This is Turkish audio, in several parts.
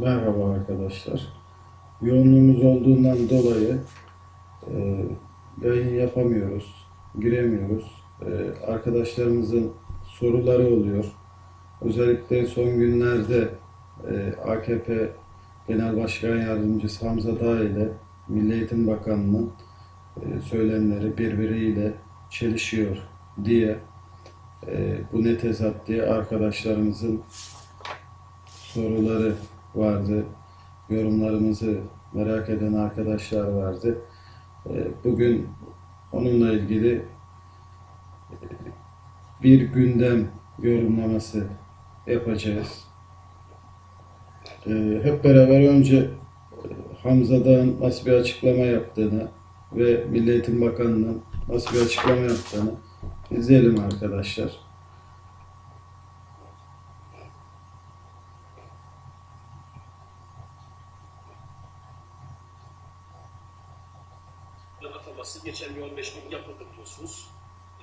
Merhaba arkadaşlar. Yoğunluğumuz olduğundan dolayı e, yayın yapamıyoruz, giremiyoruz. E, arkadaşlarımızın soruları oluyor. Özellikle son günlerde e, AKP Genel Başkan Yardımcısı Hamza Dağ ile Milli Eğitim Bakanı'nın e, söylemleri birbiriyle çelişiyor diye e, bu ne tezat diye arkadaşlarımızın soruları vardı. Yorumlarımızı merak eden arkadaşlar vardı. Ee, Bugün onunla ilgili e, bir gündem yorumlaması yapacağız. Ee, Hep beraber önce e, Hamza Dağ'ın nasıl bir açıklama yaptığını ve Milli Eğitim Bakanı'nın nasıl bir açıklama yaptığını izleyelim arkadaşlar. Ataması geçen bir 15 gün yapıldı biliyorsunuz.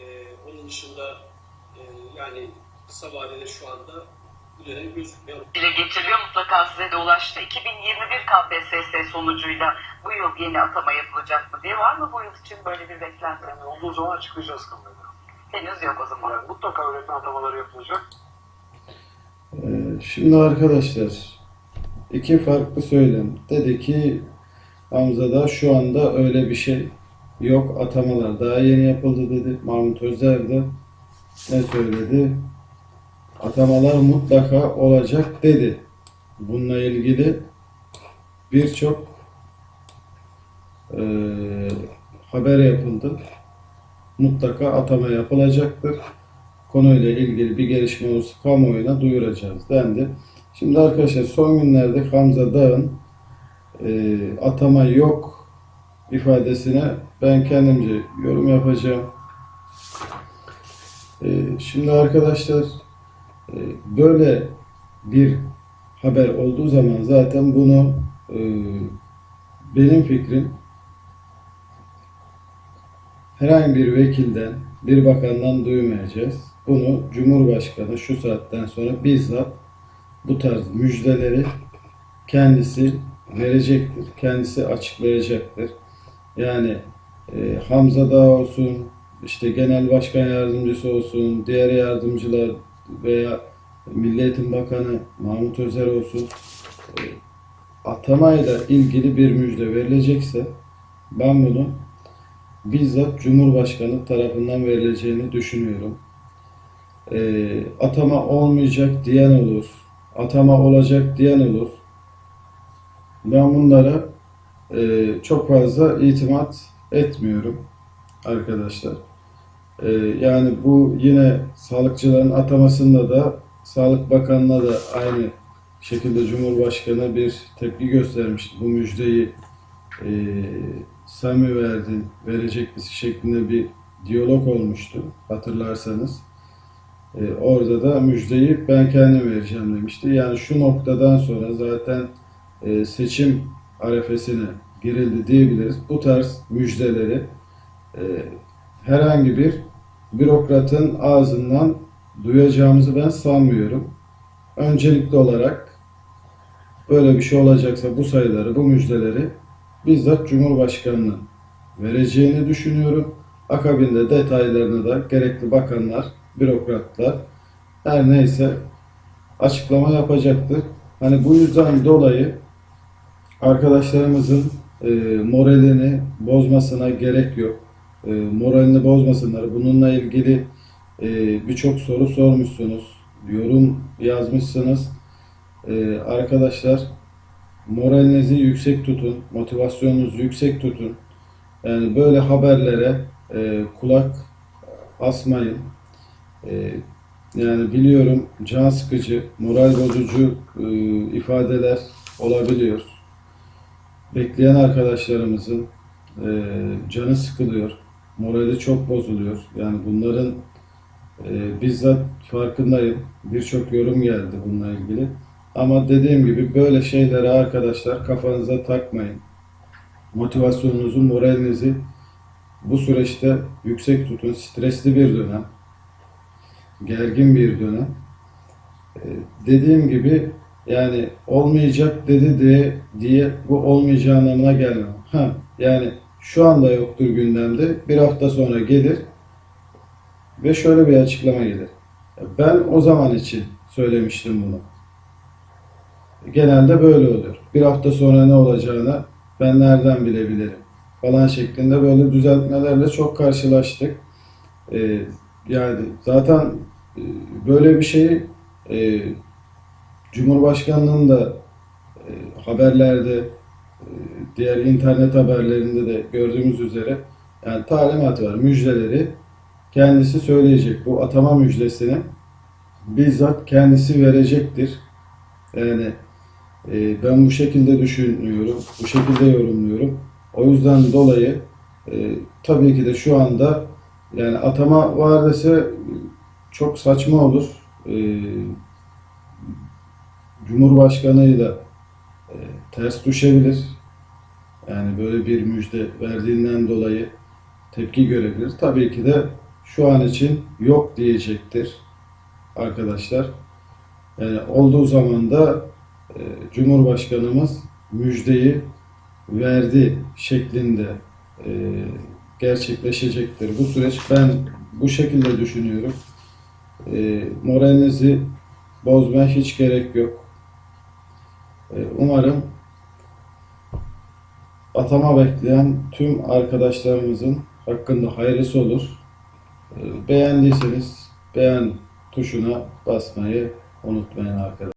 Ee, onun dışında e, yani kısa vadede şu anda bu dönem gözükmüyor. dile getiriliyor. Mutlaka size de ulaştı. 2021 KPSS sonucuyla bu yıl yeni atama yapılacak mı diye var mı bu yıl için böyle bir beklenti? Yani olduğu zaman açıklayacağız kamuoyuna. Henüz yok o zaman. Yani mutlaka öğretmen atamaları yapılacak. Ee, Şimdi arkadaşlar iki farklı söylem. Dedi ki Hamza'da şu anda öyle bir şey yok. Atamalar daha yeni yapıldı dedi. Mahmut Özer de ne söyledi? Atamalar mutlaka olacak dedi. Bununla ilgili birçok eee, haber yapıldı. Mutlaka atama yapılacaktır konuyla ilgili bir gelişme olursa kamuoyuna duyuracağız dendi. Şimdi arkadaşlar son günlerde Hamza Dağ'ın e, atama yok ifadesine ben kendimce yorum yapacağım. E, şimdi arkadaşlar e, böyle bir haber olduğu zaman zaten bunu e, benim fikrim herhangi bir vekilden, bir bakandan duymayacağız. Bunu Cumhurbaşkanı şu saatten sonra bizzat bu tarz müjdeleri kendisi verecektir. Kendisi açıklayacaktır. Yani e, Hamza Dağ olsun, işte genel başkan yardımcısı olsun, diğer yardımcılar veya Milli Bakanı Mahmut Özer olsun e, atamayla ilgili bir müjde verilecekse ben bunu bizzat Cumhurbaşkanı tarafından verileceğini düşünüyorum. Ee, atama olmayacak diyen olur. Atama olacak diyen olur. Ben bunlara e, çok fazla itimat etmiyorum arkadaşlar. Ee, yani bu yine sağlıkçıların atamasında da Sağlık Bakanı'na da aynı şekilde Cumhurbaşkanı bir tepki göstermişti. Bu müjdeyi e, sen mi verdin, verecek misin şeklinde bir diyalog olmuştu hatırlarsanız. E, orada da müjdeyi ben kendim vereceğim demişti. Yani şu noktadan sonra zaten e, seçim arefesine girildi diyebiliriz. Bu tarz müjdeleri e, herhangi bir bürokratın ağzından duyacağımızı ben sanmıyorum. Öncelikli olarak böyle bir şey olacaksa bu sayıları, bu müjdeleri bizzat Cumhurbaşkanı'nın vereceğini düşünüyorum. Akabinde detaylarını da gerekli bakanlar, bürokratlar her neyse açıklama yapacaktır. Hani bu yüzden dolayı arkadaşlarımızın e, moralini bozmasına gerek yok. E, moralini bozmasınlar. Bununla ilgili e, birçok soru sormuşsunuz. Yorum yazmışsınız. E, arkadaşlar moralinizi yüksek tutun, motivasyonunuzu yüksek tutun. Yani böyle haberlere e, kulak asmayın. E, yani biliyorum can sıkıcı, moral bozucu e, ifadeler olabiliyor. Bekleyen arkadaşlarımızın e, canı sıkılıyor, morali çok bozuluyor. Yani bunların e, bizzat farkındayım. Birçok yorum geldi bununla ilgili. Ama dediğim gibi böyle şeyleri arkadaşlar kafanıza takmayın. Motivasyonunuzu, moralinizi bu süreçte yüksek tutun. Stresli bir dönem. Gergin bir dönem. Ee, Dediğim gibi yani olmayacak dedi diye, diye bu olmayacağı anlamına gelmiyor. Ha, yani şu anda yoktur gündemde. Bir hafta sonra gelir ve şöyle bir açıklama gelir. Ben o zaman için söylemiştim bunu. Genelde böyle olur. Bir hafta sonra ne olacağını ben nereden bilebilirim falan şeklinde böyle düzeltmelerle çok karşılaştık. Ee, yani zaten e, böyle bir şeyi e, Cumhurbaşkanlığının da e, haberlerde e, diğer internet haberlerinde de gördüğümüz üzere yani talimat var. Müjdeleri kendisi söyleyecek. Bu atama müjdesini bizzat kendisi verecektir. Yani e, ben bu şekilde düşünüyorum. Bu şekilde yorumluyorum. O yüzden dolayı e, tabii ki de şu anda yani atama var dese çok saçma olur. E, Cumhurbaşkanıyla e, ters düşebilir. Yani böyle bir müjde verdiğinden dolayı tepki görebilir. Tabii ki de şu an için yok diyecektir arkadaşlar. Yani olduğu zaman da e, Cumhurbaşkanımız müjdeyi verdi şeklinde e, gerçekleşecektir. Bu süreç ben bu şekilde düşünüyorum. E, moralinizi bozmaya hiç gerek yok. E, umarım atama bekleyen tüm arkadaşlarımızın hakkında hayırlısı olur. E, beğendiyseniz beğen tuşuna basmayı unutmayın arkadaşlar.